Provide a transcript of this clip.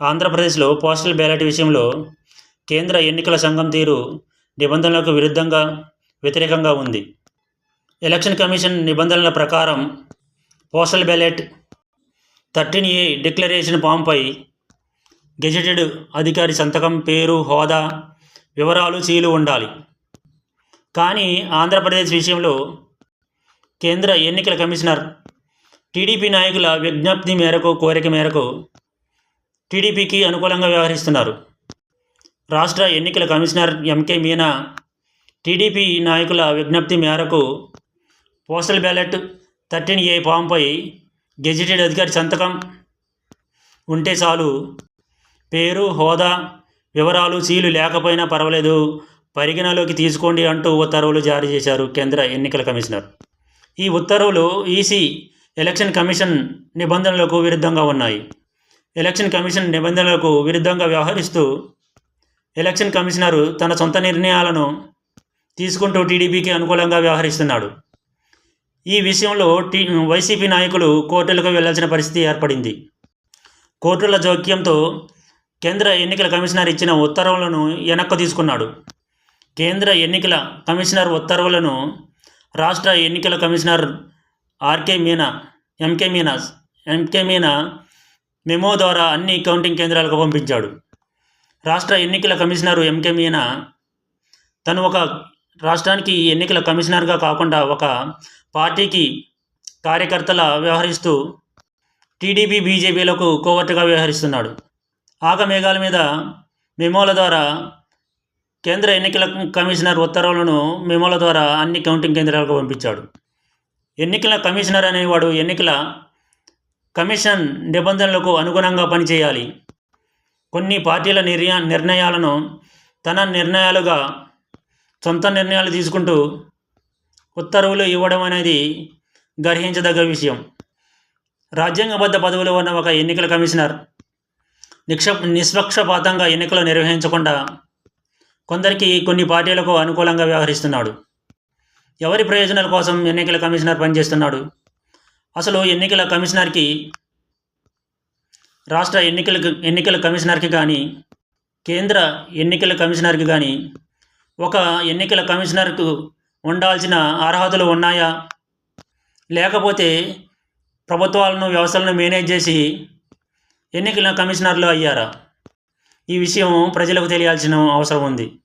ఆంధ్రప్రదేశ్లో postal ballot విషయంలో కేంద్ర ఎన్నికల సంఘం తీరు నిబంధనలకు విరుద్ధంగా వ్యతిరేకంగా ఉంది. ఎలక్షన్ కమిషన్ నిబంధనల ప్రకారం postal ballot thirteen A declaration ఫామ్పై gazetted అధికారి సంతకం పేరు హోదా వివరాలు సీలు ఉండాలి. కానీ ఆంధ్రప్రదేశ్ విషయంలో కేంద్ర ఎన్నికల కమిషనర్ టీడీపీ నాయకుల విజ్ఞప్తి మేరకు కోరిక మేరకు టీడీపీకి అనుకూలంగా వ్యవహరిస్తున్నారు. రాష్ట్ర ఎన్నికల కమిషనర్ ఎంకే మీనా టీడీపీ నాయకుల విజ్ఞప్తి మేరకు పోస్టల్ బ్యాలెట్ థర్టీన్ ఏ ఫామ్పై గెజిటెడ్ అధికారి సంతకం ఉంటే చాలు. పేరు హోదా వివరాలు సీలు లేకపోయినా పర్వాలేదు. పరిగణలోకి తీసుకోండి అంటూ ఉత్తర్వులు జారీ చేశారు కేంద్ర ఎన్నికల కమిషనర్. ఈ ఉత్తర్వులు ఈసీ ఎలక్షన్ కమిషన్ నిబంధనలకు విరుద్ధంగా ఉన్నాయి. ఎలక్షన్ కమిషన్ నిబంధనలకు విరుద్ధంగా వ్యవహరిస్తూ ఎలక్షన్ కమిషనరు తన సొంత నిర్ణయాలను తీసుకుంటూ టీడీపీకి అనుకూలంగా వ్యవహరిస్తున్నాడు. ఈ విషయంలో టీ వైసీపీ నాయకులు కోర్టులకు వెళ్ళాల్సిన పరిస్థితి ఏర్పడింది. కోర్టుల జోక్యంతో కేంద్ర ఎన్నికల కమిషనర్ ఇచ్చిన ఉత్తర్వులను వెనక్కు తీసుకున్నాడు. కేంద్ర ఎన్నికల కమిషనర్ ఉత్తర్వులను రాష్ట్ర ఎన్నికల commissioner RK Meena MK Meena MK Meena memo ద్వారా అన్ని కౌంటింగ్ కేంద్రాలకు పంపించాడు. రాష్ట్ర ఎన్నికల కమిషనర్ ఎంకే మీనా తను ఒక రాష్ట్రానికి ఎన్నికల కమిషనర్గా కాకుండా ఒక పార్టీకి కార్యకర్తల వ్యవహరిస్తూ టీడీపీ బీజేపీలకు కోవర్టుగా వ్యవహరిస్తున్నాడు. ఆగమేఘాల మీద మెమోల ద్వారా కేంద్ర ఎన్నికల కమిషనర్ ఉత్తర్వులను మెమోల ద్వారా అన్ని కౌంటింగ్ కేంద్రాలకు పంపించాడు. ఎన్నికల కమిషనర్ అనేవాడు ఎన్నికల కమిషన్ నిబంధనలకు అనుగుణంగా పనిచేయాలి. కొన్ని పార్టీల నిర్య నిర్ణయాలను తన నిర్ణయాలుగా సొంత నిర్ణయాలు తీసుకుంటూ ఉత్తర్వులు ఇవ్వడం అనేది గర్హించదగ్గ విషయం. రాజ్యాంగబద్ధ పదవిలో ఉన్న ఒక ఎన్నికల కమిషనర్ నిక్ష నిష్పక్షపాతంగా ఎన్నికలు నిర్వహించకుండా కొందరికి కొన్ని పార్టీలకు అనుకూలంగా వ్యవహరిస్తున్నాడు. ఎవరి ప్రయోజనాల కోసం ఎన్నికల కమిషనర్ పనిచేస్తున్నాడు? అసలు ఎన్నికల కమిషనర్కి రాష్ట్ర ఎన్నికల ఎన్నికల కమిషనర్కి కానీ కేంద్ర ఎన్నికల కమిషనర్కి కానీ ఒక ఎన్నికల కమిషనర్కు ఉండాల్సిన అర్హతలు ఉన్నాయా? లేకపోతే ప్రభుత్వాలను వ్యవస్థలను మేనేజ్ చేసి ఎన్నికల కమిషనర్లు అయ్యారా? ఈ విషయం ప్రజలకు తెలియాల్సిన అవసరం ఉంది.